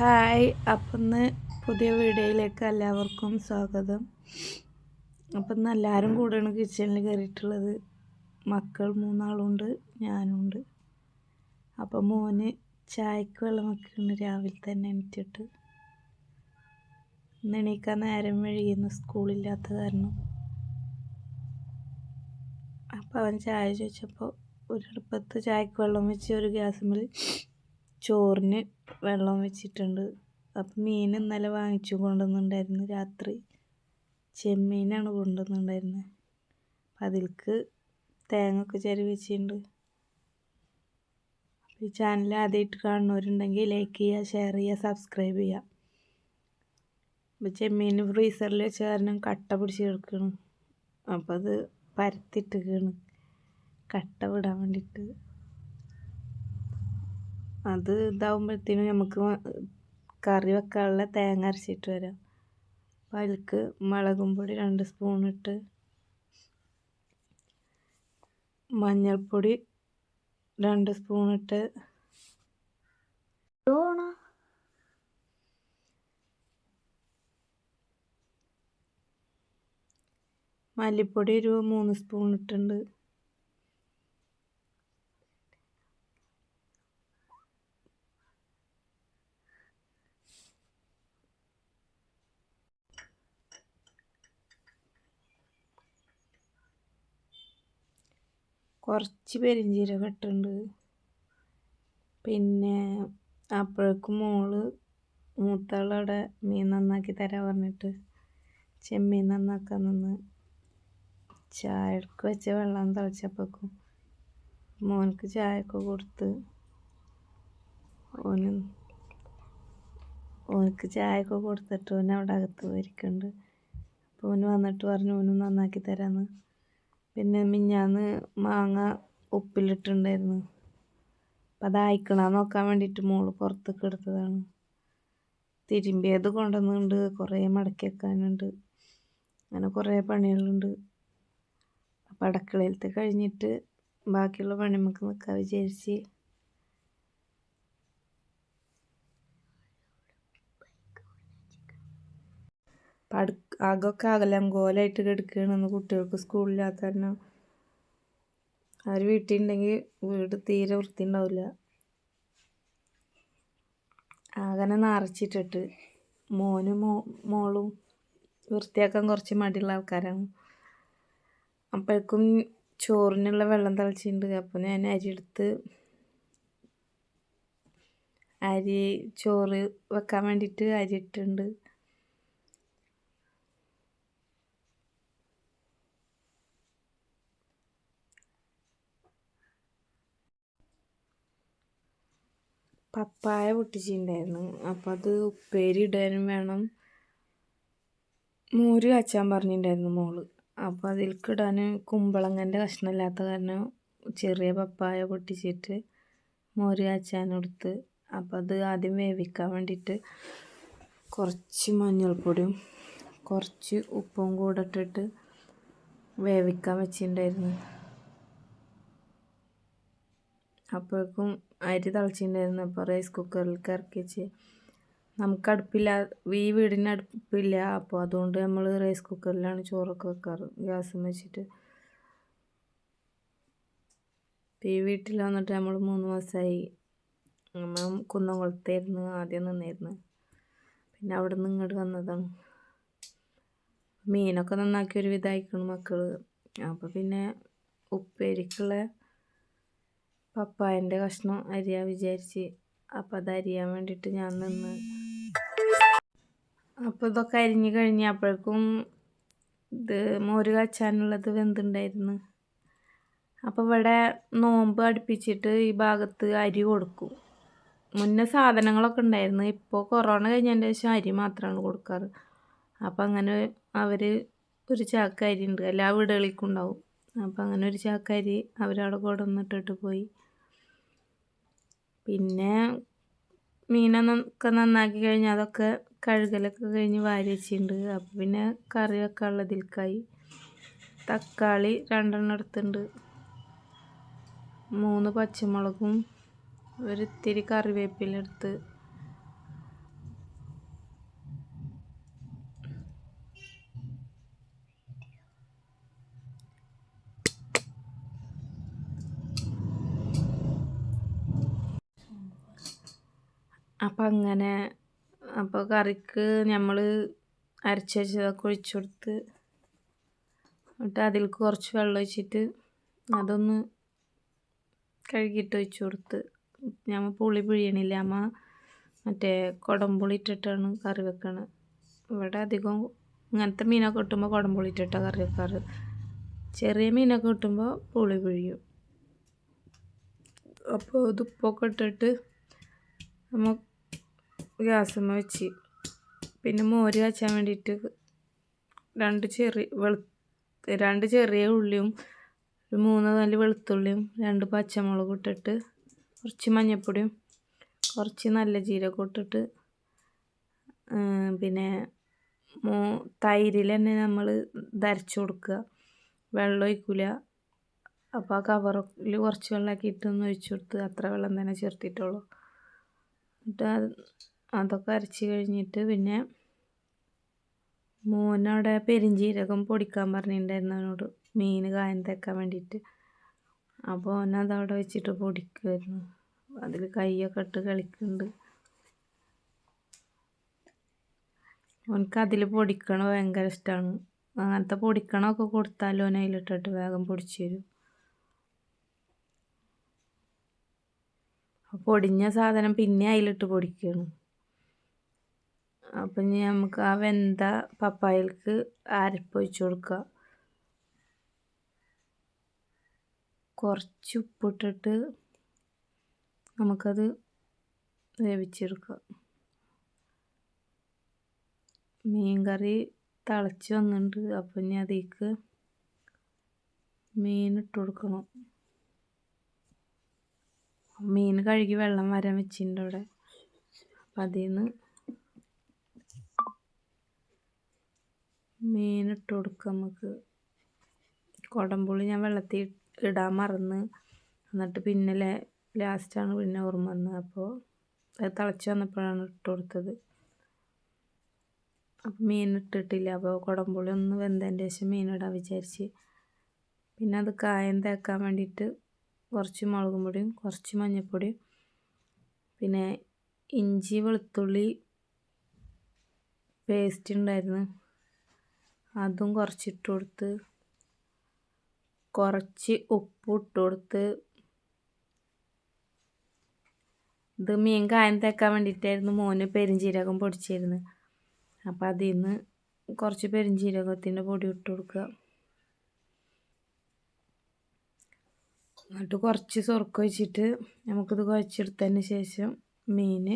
Hi അപ്പം ഇന്ന് പുതിയ വീഡിയോയിലേക്ക് എല്ലാവർക്കും സ്വാഗതം. അപ്പം ഇന്ന് എല്ലാവരും കൂടെയാണ് കിച്ചണിൽ കയറിയിട്ടുള്ളത്. മക്കൾ മൂന്നാളുണ്ട് ഞാനുണ്ട്. അപ്പം മോന് ചായക്ക് വെള്ളം വെക്കുന്നു രാവിലെ തന്നെ എണീറ്റിട്ട് ഇന്ന് എണീക്കാൻ നേരം വഴിയുന്നു സ്കൂളില്ലാത്ത കാരണം. അപ്പം അവൻ ചായ ചോദിച്ചപ്പോൾ ഒരടുപ്പത്ത് ചായക്ക് വെള്ളം വെച്ച് ഒരു ഗ്യാസുമ്മൽ ചോറിന് വെള്ളം വെച്ചിട്ടുണ്ട്. അപ്പം മീൻ ഇന്നലെ വാങ്ങിച്ചു കൊണ്ടുവന്നിട്ടുണ്ടായിരുന്നു രാത്രി. ചെമ്മീനാണ് കൊണ്ടുവന്നിട്ടുണ്ടായിരുന്നത് അപ്പം അതിൽക്ക് തേങ്ങ ഒക്കെ ചരിവെച്ചിട്ടുണ്ട് ഈ ചാനൽ ആദ്യമായിട്ട് കാണുന്നവരുണ്ടെങ്കിൽ ലൈക്ക് ചെയ്യുക ഷെയർ ചെയ്യുക സബ്സ്ക്രൈബ് ചെയ്യുക. അപ്പോൾ ചെമ്മീൻ ഫ്രീസറിൽ വെച്ച കാരണം കട്ട പിടിച്ച് കിടക്കണം. അപ്പോൾ അത് പരത്തിട്ടിരിക്കുകയാണ് കട്ട വിടാൻ വേണ്ടിയിട്ട്. അത് ഇതാവുമ്പോഴത്തേനും നമുക്ക് കറി വെക്കാനുള്ള തേങ്ങ അരച്ചിട്ട് വരാം. അപ്പം അതിലേക്ക് മുളകും പൊടി രണ്ട് സ്പൂൺ ഇട്ട് മഞ്ഞൾപ്പൊടി രണ്ട് സ്പൂൺ ഇട്ട്. മല്ലിപ്പൊടി ഒരു മൂന്ന് സ്പൂൺ ഇട്ടുണ്ട് കുറച്ച് പെരിഞ്ചീരകം ഇട്ടുണ്ട് പിന്നെ അപ്പോഴേക്കും മോൾ മൂത്താളവിടെ മീൻ നന്നാക്കി തരാൻ പറഞ്ഞിട്ട് ചെമ്മീൻ നന്നാക്കാൻ നിന്ന് ചായക്ക് വെച്ച വെള്ളം തിളച്ചപ്പോഴേക്കും മോനക്ക് ചായയൊക്കെ കൊടുത്ത് ഓന് ഓനക്ക് ചായയൊക്കെ കൊടുത്തിട്ട് ഓൻ അവിടെ അകത്ത് വരിക്കുന്നുണ്ട് അപ്പോൾ ഓന് വന്നിട്ട് പറഞ്ഞു ഓനും നന്നാക്കി തരാമെന്ന് പിന്നെ മിഞ്ഞാന്ന് മാങ്ങ ഉപ്പിലിട്ടുണ്ടായിരുന്നു. അപ്പം അതായിക്കണ. നോക്കാൻ വേണ്ടിയിട്ട് മോൾ പുറത്തേക്ക് എടുത്തതാണ്. തിരുമ്പിയത് കൊണ്ടുവന്നുണ്ട് കുറേ മടക്കി വെക്കാനുണ്ട്. അങ്ങനെ കുറേ പണികളുണ്ട്. അപ്പം അടുക്കളയിലത്തെ കഴിഞ്ഞിട്ട് ബാക്കിയുള്ള പണി നമുക്ക് നിൽക്കാൻ വിചാരിച്ച് അപ്പം അടു അകമൊക്കെ അകലങ്കോലായിട്ട് കിടക്കുകയാണെന്ന് കുട്ടികൾക്ക് സ്കൂളില്ലാത്ത കാരണം. അവർ വീട്ടിലുണ്ടെങ്കിൽ വീട് തീരെ വൃത്തി ഉണ്ടാവില്ല അങ്ങനെ നിറച്ചിട്ടിട്ട്. മോനും മോ മോളും വൃത്തിയാക്കാൻ കുറച്ച് മടിയുള്ള ആൾക്കാരാണ്. അപ്പോഴേക്കും ചോറിനുള്ള വെള്ളം തിളച്ചിട്ടുണ്ട് അപ്പോൾ ഞാൻ അരി എടുത്ത് അരി ചോറ് വെക്കാൻ വേണ്ടിയിട്ട് അരി ഇട്ടിട്ടുണ്ട് പപ്പായ പൊട്ടിച്ചിട്ടുണ്ടായിരുന്നു. അപ്പോൾ അത് ഉപ്പേരി ഇടാനും വേണം. മോര് കാച്ചാൻ പറഞ്ഞിട്ടുണ്ടായിരുന്നു മോൾ. അപ്പോൾ അതിലേക്ക് ഇടാൻ കുമ്പളങ്ങന്റെ കഷ്ണമില്ലാത്ത കാരണം ചെറിയ പപ്പായ പൊട്ടിച്ചിട്ട് മോര് കാച്ചാനെടുത്ത് അപ്പോൾ അത് ആദ്യം വേവിക്കാൻ വേണ്ടിയിട്ട് കുറച്ച് മഞ്ഞൾപ്പൊടിയും കുറച്ച് ഉപ്പും കൂടെ ഇട്ടിട്ട് വേവിക്കാൻ വെച്ചിട്ടുണ്ടായിരുന്നു. അപ്പോഴേക്കും അരി തിളച്ചിട്ടുണ്ടായിരുന്നു. അപ്പോൾ റൈസ് കുക്കറിലേക്ക് ഇറക്കി വെച്ച് നമുക്ക് അടുപ്പില്ല ഈ വീടിന് അടുപ്പില്ല. അപ്പോൾ അതുകൊണ്ട് നമ്മൾ റൈസ് കുക്കറിലാണ് ചോറൊക്കെ വെക്കാറ്. ഗ്യാസ് വെച്ചിട്ട്. ഈ വീട്ടിൽ വന്നിട്ട് നമ്മൾ മൂന്ന് മാസമായി നമ്മൾ കുന്നംകുളത്തായിരുന്നു ആദ്യം നിന്നായിരുന്നു പിന്നെ അവിടെ നിന്ന് ഇങ്ങോട്ട് വന്നതാണ്. മീനൊക്കെ നന്നാക്കി ഒരു വിധമായിക്കണം മക്കൾ അപ്പോൾ പിന്നെ ഉപ്പേരിക്കുള്ള പപ്പായന്റെ കഷ്ണം അരിയാൻ വിചാരിച്ച്. അപ്പം അത് അരിയാൻ വേണ്ടിയിട്ട് ഞാൻ നിന്ന്. അപ്പോൾ ഇതൊക്കെ അരിഞ്ഞ് കഴിഞ്ഞപ്പോഴേക്കും ഇത് മോര് കാച്ചാനുള്ളത് വെന്തുണ്ടായിരുന്നു. അപ്പോൾ ഇവിടെ നോമ്പ് അടുപ്പിച്ചിട്ട് ഈ ഭാഗത്ത് അരി കൊടുക്കും. മുന്നേ സാധനങ്ങളൊക്കെ ഉണ്ടായിരുന്നു. ഇപ്പോൾ കൊറോണ കഴിഞ്ഞതിന്റെ ശേഷം അരി മാത്രമാണ് കൊടുക്കാറ്. അപ്പം അങ്ങനെ അവർ ഒരു ചാക്ക അരി ഉണ്ട്. എല്ലാ വീടുകളിലേക്കും ഉണ്ടാവും. അപ്പം അങ്ങനെ ഒരു ചാക്ക അരി അവരവിടെ കൊണ്ടുവന്നിട്ടിട്ട് പോയി. പിന്നെ മീനൊക്കെ നന്നാക്കി കഴിഞ്ഞാൽ അതൊക്കെ കഴുകലൊക്കെ കഴിഞ്ഞ് വാരി വെച്ചിട്ടുണ്ട്. അപ്പോൾ പിന്നെ കറി വെക്കാനുള്ള ഇതിൽക്കായി തക്കാളി രണ്ടെണ്ണം എടുത്തിട്ടുണ്ട്. മൂന്ന് പച്ചമുളകും ഒരിത്തിരി കറിവേപ്പില എടുത്ത് അപ്പം അങ്ങനെ അപ്പോൾ കറിക്ക് നമ്മൾ അരച്ച് വെച്ചതൊക്കെ ഒഴിച്ചു കൊടുത്ത് എന്നിട്ട് അതിലേക്ക് കുറച്ച് വെള്ളം ഒഴിച്ചിട്ട് അതൊന്ന് കഴുകിയിട്ട് ഒഴിച്ചു കൊടുത്ത്. ഞമ്മ പുളി പിഴിയണില്ല അമ്മ മറ്റേ കുടംപുളി ഇട്ടിട്ടാണ് കറി വെക്കണത് ഇവിടെ അധികം ഇങ്ങനത്തെ മീനൊക്കെ കിട്ടുമ്പോൾ കുടംപുളി ഇട്ടിട്ടാണ് കറി വെക്കാറ്. ചെറിയ മീനൊക്കെ കിട്ടുമ്പോൾ പുളി പിഴിയും. അപ്പോൾ ഇത് ഇട്ടിട്ട് നമ്മൾ ഗ്യാസമ്മ വെച്ച്. പിന്നെ മോര് കാച്ചാൻ വേണ്ടിയിട്ട് രണ്ട് ചെറിയ വെളു രണ്ട് ചെറിയ ഉള്ളിയും ഒരു മൂന്ന് നാല് വെളുത്തുള്ളിയും രണ്ട് പച്ചമുളകും ഇട്ടിട്ട് കുറച്ച് മഞ്ഞൾപ്പൊടിയും കുറച്ച് നല്ല ജീരകം ഇട്ടിട്ട് പിന്നെ മോ തൈരിൽ തന്നെ നമ്മൾ ധരച്ചു കൊടുക്കുക. വെള്ളം ഒഴിക്കില്ല അപ്പോൾ ആ കവറിൽ കുറച്ച് വെള്ളമാക്കിയിട്ടൊന്ന് ഒഴിച്ചു കൊടുത്ത് അത്ര വെള്ളം തന്നെ ചേർത്തിട്ടുള്ളൂ. എന്നിട്ട് അതൊക്കെ അരച്ച് കഴിഞ്ഞിട്ട് പിന്നെ മോനവിടെ പെരിഞ്ചീരകം പൊടിക്കാൻ പറഞ്ഞിട്ടുണ്ടായിരുന്നു അവനോട്. മീൻ കായം തേക്കാൻ വേണ്ടിയിട്ട്. അപ്പോൾ ഓനതവിടെ വെച്ചിട്ട് പൊടിക്കുമായിരുന്നു അതിൽ കൈയൊക്കെ ഇട്ട് കളിക്കുന്നുണ്ട്. ഓനക്ക് അതിൽ പൊടിക്കണ ഭയങ്കര ഇഷ്ടമാണ് അങ്ങനത്തെ പൊടിക്കണമൊക്കെ കൊടുത്താലും അവൻ അതിലിട്ടിട്ട് വേഗം പൊടിച്ചു തരും. പൊടിഞ്ഞ സാധനം പിന്നെ അതിലിട്ട് പൊടിക്കുകയാണ് അപ്പം ഇനി നമുക്ക് ആ വെന്ത പപ്പായക്ക് അരപ്പ് കൊടുക്കുക കുറച്ച് ഉപ്പിട്ടിട്ട് നമുക്കത് വേവിച്ചെടുക്കുക മീൻ കറി തിളച്ച് വന്നിട്ടുണ്ട്. അപ്പം ഇനി അതിലേക്ക് മീൻ ഇട്ട് കൊടുക്കണം. മീൻ കഴുകി വെള്ളം വരാൻ വെച്ചിട്ടുണ്ട് അവിടെ. അപ്പം അതിൽ നിന്ന് മീൻ ഇട്ട് കൊടുക്കാം നമുക്ക് കുടംപുളി ഞാൻ വെള്ളത്തിൽ ഇടാൻ മറന്ന്. എന്നിട്ട് പിന്നെ ലാസ്റ്റാണ് പിന്നെ ഓർമ്മ വന്നത്. അപ്പോൾ അത് തിളച്ച് വന്നപ്പോഴാണ് ഇട്ട് കൊടുത്തത്. അപ്പം മീൻ ഇട്ടിട്ടില്ല. അപ്പോൾ കുടംപുളി ഒന്ന് വെന്തതിന്റെ ശേഷം മീനിടാൻ വിചാരിച്ച്. പിന്നെ അത് കായം തേക്കാൻ വേണ്ടിയിട്ട് കുറച്ച് മുളകും പൊടിയും കുറച്ച് മഞ്ഞൾപ്പൊടിയും പിന്നെ ഇഞ്ചി വെളുത്തുള്ളി പേസ്റ്റ് ഉണ്ടായിരുന്നു. അതും കുറച്ചിട്ട് കൊടുത്ത് കുറച്ച് ഉപ്പ് ഇട്ട് കൊടുത്ത് ഇത് മീൻ കായം തേക്കാൻ വേണ്ടിയിട്ടായിരുന്നു മോന് പെരിഞ്ചീരകം പൊടിച്ചിരുന്നത് അപ്പം അതിൽ നിന്ന് കുറച്ച് പെരിഞ്ചീരകത്തിന്റെ പൊടി ഇട്ട് കൊടുക്കുക എന്നിട്ട് കുറച്ച് സ്വർക്ക വെച്ചിട്ട് നമുക്കിത് കുഴച്ചെടുത്തതിന് ശേഷം മീൻ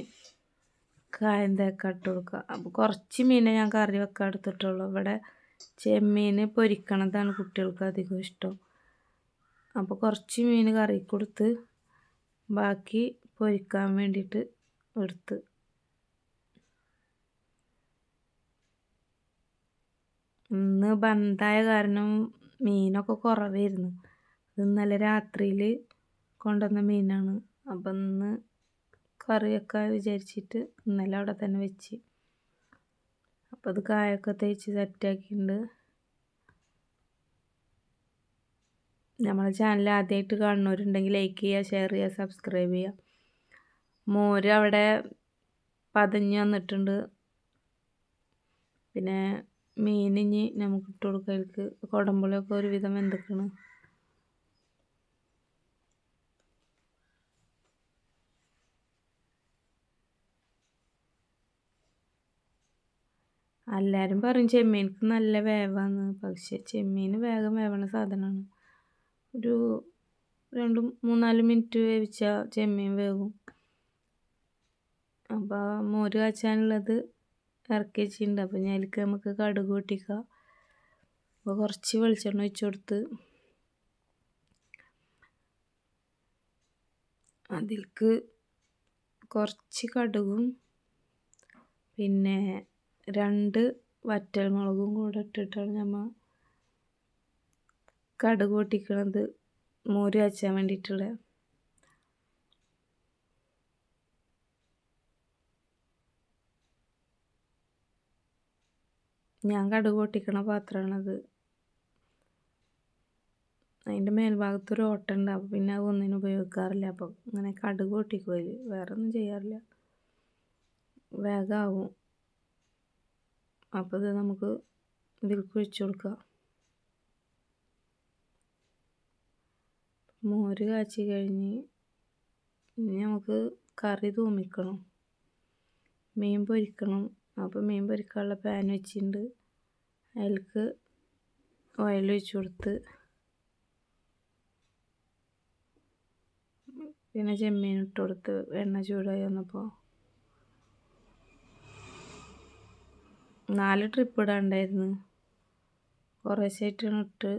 കായം തേക്ക ഇട്ട് കൊടുക്കുക അപ്പോൾ കുറച്ച് മീനെ ഞാൻ കറി വെക്കാൻ എടുത്തിട്ടുള്ളൂ. ഇവിടെ ചെമ്മീൻ പൊരിക്കണതാണ് കുട്ടികൾക്ക് അധികം ഇഷ്ടം. അപ്പോൾ കുറച്ച് മീൻ കറി കൊടുത്ത് ബാക്കി പൊരിക്കാൻ വേണ്ടിയിട്ട് എടുത്ത്. ഇന്ന് ബന്ധായ കാരണം മീനൊക്കെ കുറവായിരുന്നു. ഇന്നലെ രാത്രിയിൽ കൊണ്ടുവന്ന മീനാണ്. അപ്പം ഇന്ന് കറി വെക്കാൻ വിചാരിച്ചിട്ട് ഇന്നലെ അവിടെ തന്നെ വെച്ച്. അപ്പോൾ അത് കായൊക്കെ തേച്ച് സെറ്റാക്കിയിട്ടുണ്ട് നമ്മളെ ചാനൽ ആദ്യമായിട്ട് കാണുന്നവരുണ്ടെങ്കിൽ ലൈക്ക് ചെയ്യുക ഷെയർ ചെയ്യുക സബ്സ്ക്രൈബ് ചെയ്യുക. മോര് അവിടെ പതഞ്ഞ് വന്നിട്ടുണ്ട്. പിന്നെ മീനിഞ്ഞ് നമുക്ക് ഇട്ട് കൊടുക്കാം. അതിലേക്ക് കുടമ്പുളിയൊക്കെ ഒരുവിധം വെന്തിക്കണം. എല്ലാവരും പറയും ചെമ്മീൻക്ക് നല്ല വേവാന്ന്. പക്ഷേ ചെമ്മീൻ വേഗം വേവണ സാധനമാണ് ഒരു രണ്ട് മൂന്നാൽ മിനിറ്റ് വേവിച്ചാൽ ചെമ്മീൻ വേവും. അപ്പോൾ മോര് കാച്ചാനുള്ളത് ഇറക്കി വെച്ചിട്ടുണ്ട്. അപ്പോൾ ഞാൻ അതിലേക്ക് നമുക്ക് കടുക് പൊട്ടിക്കാം. അപ്പോൾ കുറച്ച് വെളിച്ചെണ്ണ ഒഴിച്ചു കൊടുത്ത് അതിൽക്ക് കുറച്ച് കടുകും പിന്നെ രണ്ട് വറ്റൽ മുളകും കൂടെ ഇട്ടിട്ടാണ് നമ്മൾ കടുക് പൊട്ടിക്കണത് മോര് കാച്ചാൻ വേണ്ടിയിട്ടുള്ള ഞാൻ കടുക് പൊട്ടിക്കണ പാത്രമാണത്. അതിന്റെ മേൽഭാഗത്തൊരു ഓട്ടുണ്ട് അപ്പോൾ പിന്നെ അത് ഒന്നിനും ഉപയോഗിക്കാറില്ല. അപ്പോൾ ഇങ്ങനെ കടുക് പൊട്ടിക്കും അതിൽ വേറെ ഒന്നും ചെയ്യാറില്ല. വേഗമാവും അപ്പോൾ ഇത് നമുക്ക് ഇതിൽ കുഴിച്ചു കൊടുക്കാം മോര് കാച്ചി കഴിഞ്ഞ് ഇനി നമുക്ക് കറി തൂമിക്കണം. മീൻ പൊരിക്കണം. അപ്പോൾ മീൻ പൊരിക്കാനുള്ള പാൻ വെച്ചിട്ടുണ്ട്. അതിലേക്ക് ഓയിൽ ഒഴിച്ച് കൊടുത്ത്. പിന്നെ ചെമ്മീൻ ഇട്ട് കൊടുത്ത് എണ്ണ ചൂടായി വന്നപ്പോൾ നാല് ട്രിപ്പ് ഇടാണ്ടായിരുന്നു കുറേശ്ശായിട്ടാണ് ഇട്ട്.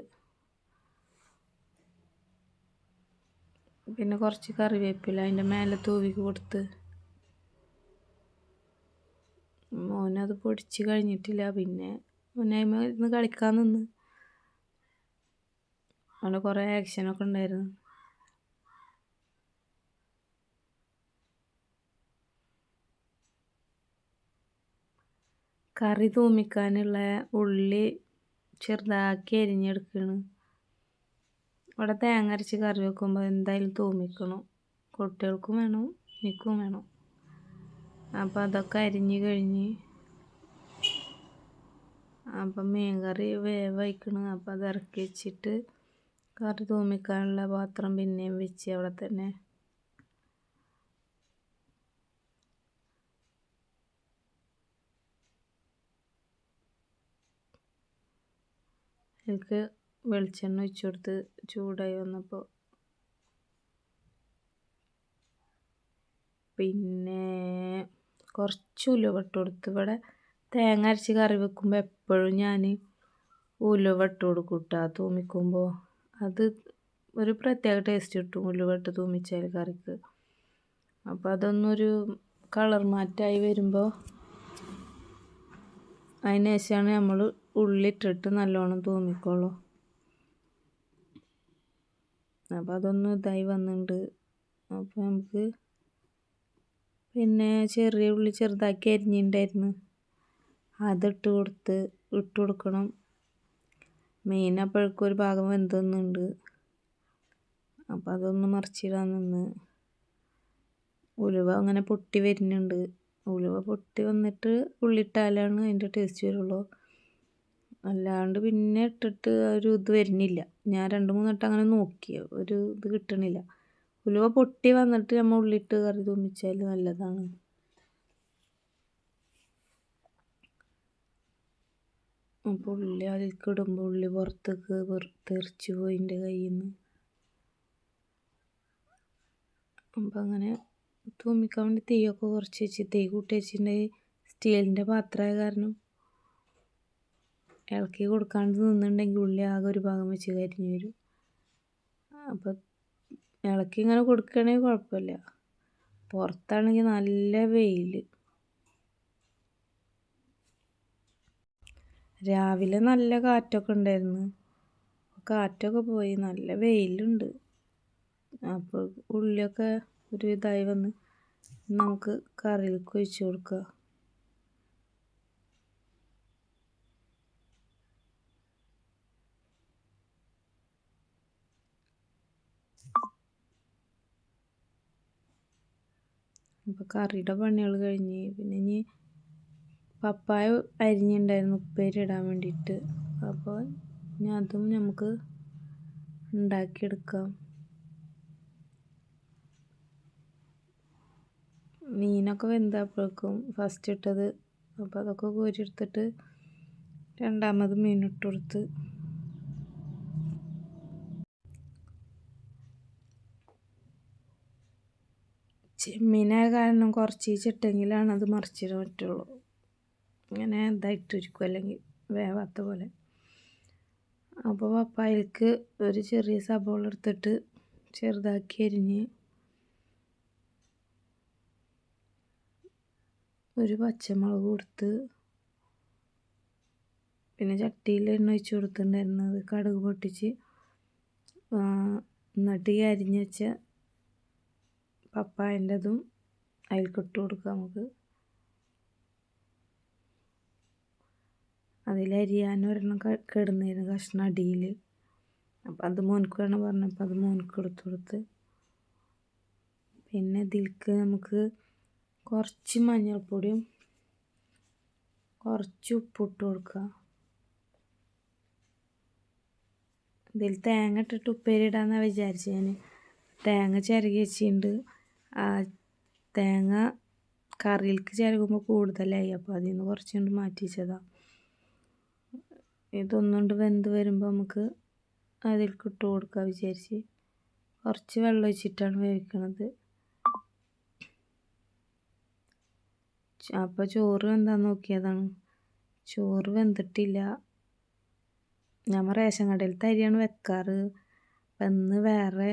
പിന്നെ കുറച്ച് കറിവേപ്പില അതിന്റെ മേലെ തൂവി കൊടുത്ത്. മോനത് പൊടിച്ച് കഴിഞ്ഞിട്ടില്ല. പിന്നെ മോനേമ ഇരുന്ന് കളിക്കാൻ നിന്ന്. അവിടെ കുറേ ആക്ഷനൊക്കെ ഉണ്ടായിരുന്നു. കറി തൂമിക്കാനുള്ള ഉള്ളി ചെറുതാക്കി അരിഞ്ഞെടുക്കണം. ഇവിടെ തേങ്ങ അരച്ച് കറി വെക്കുമ്പോൾ എന്തായാലും തൂമിക്കണം. കുട്ടികൾക്കും വേണം എനിക്കും വേണം. അപ്പം അതൊക്കെ അരിഞ്ഞ് കഴിഞ്ഞ് അപ്പം മീൻ കറി വേവയ്ക്കണം. അപ്പം അത് ഇറക്കി വെച്ചിട്ട് കറി തൂമിക്കാനുള്ള പാത്രം പിന്നെയും വെച്ച് അവിടെ തന്നെ എനിക്ക് വെളിച്ചെണ്ണ ഒഴിച്ചു കൊടുത്ത് ചൂടായി വന്നപ്പോൾ. പിന്നെ കുറച്ച് ഉലുവട്ട് കൊടുത്ത്. ഇവിടെ തേങ്ങ അരച്ച് കറി വെക്കുമ്പോൾ എപ്പോഴും ഞാൻ ഉലുവട്ട് കൊടുക്കും കേട്ടോ തൂമിക്കുമ്പോൾ അത് ഒരു പ്രത്യേക ടേസ്റ്റ് കിട്ടും ഉലുവട്ട് തൂമിച്ചാൽ കറിക്ക്. അപ്പോൾ അതൊന്നൊരു കളർ മാറ്റായി വരുമ്പോൾ അതിന് ശേഷമാണ് നമ്മൾ ഉള്ളിട്ടിട്ട് നല്ലോണം തൂമിക്കുള്ളൂ അപ്പോൾ അതൊന്ന് ഇതായി വന്നിട്ടുണ്ട് അപ്പോൾ നമുക്ക് പിന്നെ ചെറിയ ഉള്ളി ചെറുതാക്കി അരിഞ്ഞിട്ടുണ്ടായിരുന്നു അതിട്ട് കൊടുത്ത് ഇട്ട് കൊടുക്കണം. മെയിൻ അപ്പോഴേക്കും ഒരു ഭാഗം വെന്തുന്നുണ്ട് അപ്പം അതൊന്ന് മറിച്ചിടാൻ നിന്ന്. ഉലുവ അങ്ങനെ പൊട്ടി വരുന്നുണ്ട്. ഉലുവ പൊട്ടി വന്നിട്ട് ഉള്ളിട്ടാലാണ് അതിന്റെ ടേസ്റ്റ് വരുള്ളൂ. അല്ലാണ്ട് പിന്നെ ഇട്ടിട്ട് ഒരു ഇത് വരുന്നില്ല. ഞാൻ രണ്ട് മൂന്ന് വട്ടം അങ്ങനെ നോക്കി. ഒരു ഇത് കിട്ടണില്ല. ഉലുവ പൊട്ടി വന്നിട്ട് നമ്മൾ ഉള്ളിട്ട് കറി തുമ്മിച്ചാൽ നല്ലതാണ്. അപ്പോൾ ഉള്ളി അതിലേക്ക് ഇടുമ്പോൾ ഉള്ളി പുറത്തേക്ക് തെറിച്ച് പോയി എന്റെ കയ്യിൽ നിന്ന് അപ്പം അങ്ങനെ തൂമിക്കാൻ വേണ്ടി തീയൊക്കെ കുറച്ച് വെച്ച്. തീ കൂട്ടി വെച്ചിട്ടുണ്ടെങ്കിൽ സ്റ്റീലിന്റെ പാത്രമായ കാരണം. ഇളക്കി കൊടുക്കാണ്ട് നിന്നുണ്ടെങ്കിൽ ഉള്ളി ആകെ ഒരു ഭാഗം വെച്ച് കരിഞ്ഞു വരും. അപ്പം ഇളക്കി ഇങ്ങനെ കൊടുക്കുകയാണെങ്കിൽ കുഴപ്പമില്ല. പുറത്താണെങ്കിൽ നല്ല വെയിൽ രാവിലെ നല്ല കാറ്റൊക്കെ ഉണ്ടായിരുന്നു. കാറ്റൊക്കെ പോയി നല്ല വെയിലുണ്ട്. അപ്പോൾ ഉള്ളിയൊക്കെ ഒരു ഇതായി വന്ന് നമുക്ക് കറിയിലേക്ക് ഒഴിച്ചു കൊടുക്കുക കറിയുടെ പണികൾ കഴിഞ്ഞ്. പിന്നെ ഇനി പപ്പായ അരിഞ്ഞിണ്ടായിരുന്നു ഉപ്പേരി ഇടാൻ വേണ്ടിയിട്ട്. അപ്പോൾ ഇനി അതും നമുക്ക് ഉണ്ടാക്കിയെടുക്കാം. മീനൊക്കെ വെന്തപ്പോഴേക്കും ഫസ്റ്റ് ഇട്ടത്. അപ്പോൾ അതൊക്കെ കോരിയെടുത്തിട്ട് രണ്ടാമത് മീനിട്ട് കൊടുത്ത് ചെമ്മീനായ കാരണം കുറച്ച് ചിട്ടെങ്കിലാണ് അത് മറിച്ചിടാൻ പറ്റുള്ളൂ. ഇങ്ങനെ ഇതായിട്ടിരിക്കും അല്ലെങ്കിൽ വേവാത്ത പോലെ. അപ്പോൾ പപ്പായക്ക് ഒരു ചെറിയ സബോള എടുത്തിട്ട് ചെറുതാക്കി അരിഞ്ഞ് ഒരു പച്ചമുളക് കൊടുത്ത് പിന്നെ ചട്ടിയിൽ എണ്ണ ഒഴിച്ച് കൊടുത്തിട്ടുണ്ടായിരുന്നത് കടുക് പൊട്ടിച്ച് എന്നിട്ട് ഈ അരിഞ്ഞ് വെച്ച പപ്പായന്റെതും അതിലേക്ക് ഇട്ട് കൊടുക്കുക നമുക്ക്. അതിലരിയാൻ ഒരെണ്ണം കിടന്നിരുന്നു കഷ്ണം അടിയിൽ അപ്പം അത് മോനക്ക് വേണം പറഞ്ഞപ്പോൾ അത് മോനക്ക് എടുത്ത് കൊടുത്ത്. പിന്നെ ഇതിലേക്ക് നമുക്ക് കുറച്ച് മഞ്ഞൾപ്പൊടിയും കുറച്ച് ഉപ്പിട്ട് കൊടുക്കുക ഇതിൽ തേങ്ങ ഇട്ടിട്ട് ഉപ്പേരി ഇടാമെന്നാണ് വിചാരിച്ചത് ഞാൻ തേങ്ങ ചിരകി വെച്ചിട്ടുണ്ട്. തേങ്ങ കറിയിലേക്ക് ചേർക്കുമ്പോൾ കൂടുതലായി. അപ്പോൾ അതിൽ നിന്ന് കുറച്ചുകൊണ്ട് മാറ്റി വെച്ചതാണ് ഇതൊന്നുകൊണ്ട് വെന്ത് വരുമ്പോൾ നമുക്ക് അതിലേക്ക് ഇട്ട് കൊടുക്കുക വിചാരിച്ച്. കുറച്ച് വെള്ളം ഒഴിച്ചിട്ടാണ് വേവിക്കണത്. അപ്പോൾ ചോറ് എന്താന്ന് നോക്കിയതാണ്. ചോറ് വെന്തിട്ടില്ല. ഞാൻ റേഷൻ കടയിലത്തെ അരിയാണ് വെക്കാറ്. അപ്പം ഇന്ന് വേറെ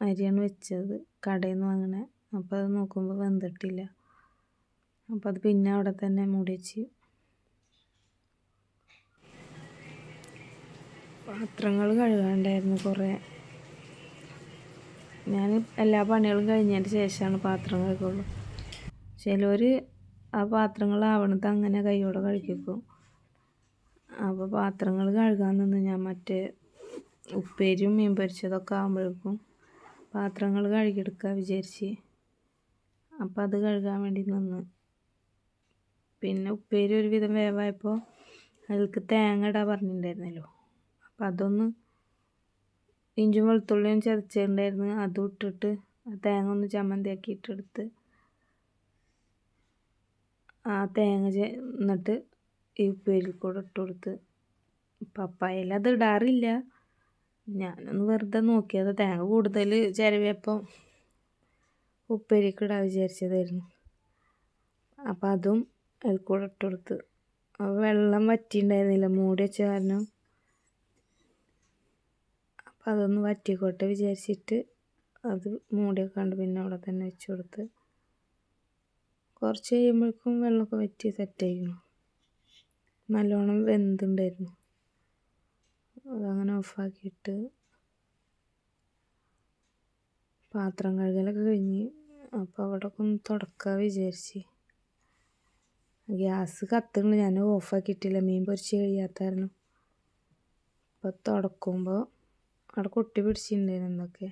അരിയാണ് വെച്ചത് കടയിൽ നിന്ന് വാങ്ങണേ. അപ്പോൾ അത് നോക്കുമ്പോൾ വെന്തിട്ടില്ല. അപ്പോൾ അത് പിന്നെ അവിടെ തന്നെ മുടിച്ച് പാത്രങ്ങൾ കഴുകാണ്ടായിരുന്നു കുറേ. ഞാൻ എല്ലാ പണികളും കഴിഞ്ഞതിന് ശേഷമാണ് പാത്രം കഴുകുള്ളൂ. ചിലർ ആ പാത്രങ്ങൾ ആവണത് അങ്ങനെ കൈയോടെ കഴുകിക്കും അപ്പോൾ പാത്രങ്ങൾ കഴുകാൻ നിന്ന് ഞാൻ മറ്റേ ഉപ്പേരിയും മീൻ പൊരിച്ചതൊക്കെ ആകുമ്പോഴേക്കും പാത്രങ്ങൾ കഴുകിയെടുക്കുക വിചാരിച്ച്. അപ്പോൾ അത് കഴുകാൻ വേണ്ടി നിന്ന്. പിന്നെ ഉപ്പേരി ഒരുവിധം വേവായപ്പോൾ അതിൽക്ക് തേങ്ങ ഇടാൻ പറഞ്ഞിട്ടുണ്ടായിരുന്നല്ലോ അപ്പം അതൊന്ന് ഇഞ്ചും വെളുത്തുള്ളിയും ചതച്ചിട്ടുണ്ടായിരുന്നു അതും ഇട്ടിട്ട് തേങ്ങ ഒന്ന് ചമ്മന്തിയാക്കി ഇട്ടെടുത്ത് ആ തേങ്ങ എന്നിട്ട് ഈ ഉപ്പേരി കൂടെ ഇട്ട് കൊടുത്ത് പപ്പായയിൽ. അത് ഇടാറില്ല. ഞാനൊന്ന് വെറുതെ നോക്കിയത് തേങ്ങ കൂടുതൽ ചിരവിയപ്പം ഉപ്പേരിക്ക് ഇടാൻ വിചാരിച്ചതായിരുന്നു. അപ്പം അതും അതിൽ കൂടെ ഇട്ട് കൊടുത്ത്. വെള്ളം വറ്റിയിട്ടുണ്ടായിരുന്നില്ല. മൂടി വെച്ച കാരണം. അപ്പം അതൊന്ന് വറ്റിക്കോട്ടെ വിചാരിച്ചിട്ട് അത് മൂടിയൊക്കെ കണ്ട് പിന്നെ അവിടെ തന്നെ വെച്ച് കൊടുത്ത്. കുറച്ച് കഴിയുമ്പോഴേക്കും വെള്ളമൊക്കെ വറ്റി സെറ്റായിരിക്കണം നല്ലോണം വെന്തുണ്ടായിരുന്നു. അതങ്ങനെ ഓഫാക്കിയിട്ട് പാത്രം കഴുകലൊക്കെ കഴിഞ്ഞ് അപ്പോൾ അവിടെ ഒന്ന് തുടക്കാൻ വിചാരിച്ച്. ഗ്യാസ് കത്തുന്നുണ്ട് ഞാൻ ഓഫാക്കിയിട്ടില്ല. മീൻ പൊരിച്ച് കഴിയാത്ത കാരണം അപ്പോൾ തുടക്കുമ്പോൾ അവിടെ കൊട്ടി പിടിച്ചിട്ടുണ്ടായിരുന്നു എന്തൊക്കെ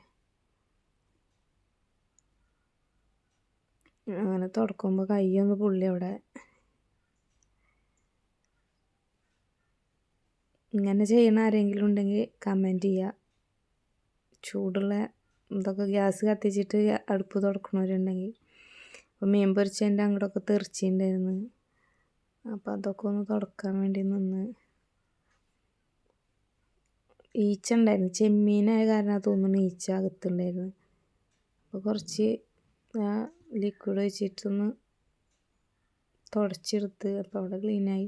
അങ്ങനെ തുടക്കുമ്പോൾ കൈയൊന്ന് പുള്ളി അവിടെ. ഇങ്ങനെ ചെയ്യണ ആരെങ്കിലും ഉണ്ടെങ്കിൽ കമന്റ് ചെയ്യുക ചൂടുള്ള ഇതൊക്കെ ഗ്യാസ് കത്തിച്ചിട്ട് അടുപ്പ് തുടക്കണവരുണ്ടെങ്കിൽ. അപ്പോൾ മീൻ പൊരിച്ചതിന്റെ അങ്ങോട്ടൊക്കെ തെറിച്ചിട്ടുണ്ടായിരുന്നു. അപ്പോൾ അതൊക്കെ ഒന്ന് തുടക്കാൻ വേണ്ടി നിന്ന്. ഈച്ച ഉണ്ടായിരുന്നു. ചെമ്മീനായ കാരണം തോന്നുന്നു ഈച്ച അകത്തുണ്ടായിരുന്നു. അപ്പോൾ കുറച്ച് ലിക്വിഡ് വെച്ചിട്ടൊന്ന് തുടച്ചെടുത്ത് അപ്പോൾ അവിടെ ക്ലീനായി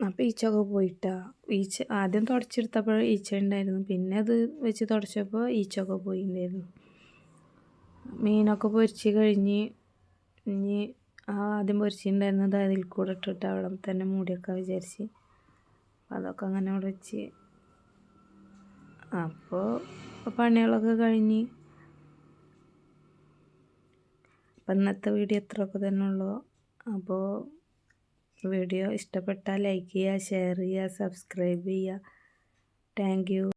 അപ്പോൾ ഈച്ചയൊക്കെ പോയിട്ടാ. ഈച്ച ആദ്യം തുടച്ചെടുത്തപ്പോൾ ഈച്ച ഉണ്ടായിരുന്നു പിന്നെ അത് വെച്ച് തുടച്ചപ്പോൾ ഈച്ചയൊക്കെ പോയിട്ടുണ്ടായിരുന്നു മീനൊക്കെ പൊരിച്ച് കഴിഞ്ഞ് ഇനി ആദ്യം പൊരിച്ചിട്ടുണ്ടായിരുന്നത് അതിൽ കൂടെ ഇട്ടിട്ട് അവിടെ തന്നെ മൂടിയൊക്കെ വിചാരിച്ച്. അതൊക്കെ അങ്ങനെ അവിടെ വെച്ച്. അപ്പോൾ പണികളൊക്കെ കഴിഞ്ഞ്. അപ്പം ഇന്നത്തെ വീഡിയോ എത്രയൊക്കെ തന്നെ ഉള്ളൂ. അപ്പോൾ വീഡിയോ ഇഷ്ടപ്പെട്ടാൽ ലൈക്ക് ചെയ്യുക ഷെയർ ചെയ്യുക സബ്സ്ക്രൈബ് ചെയ്യുക. താങ്ക്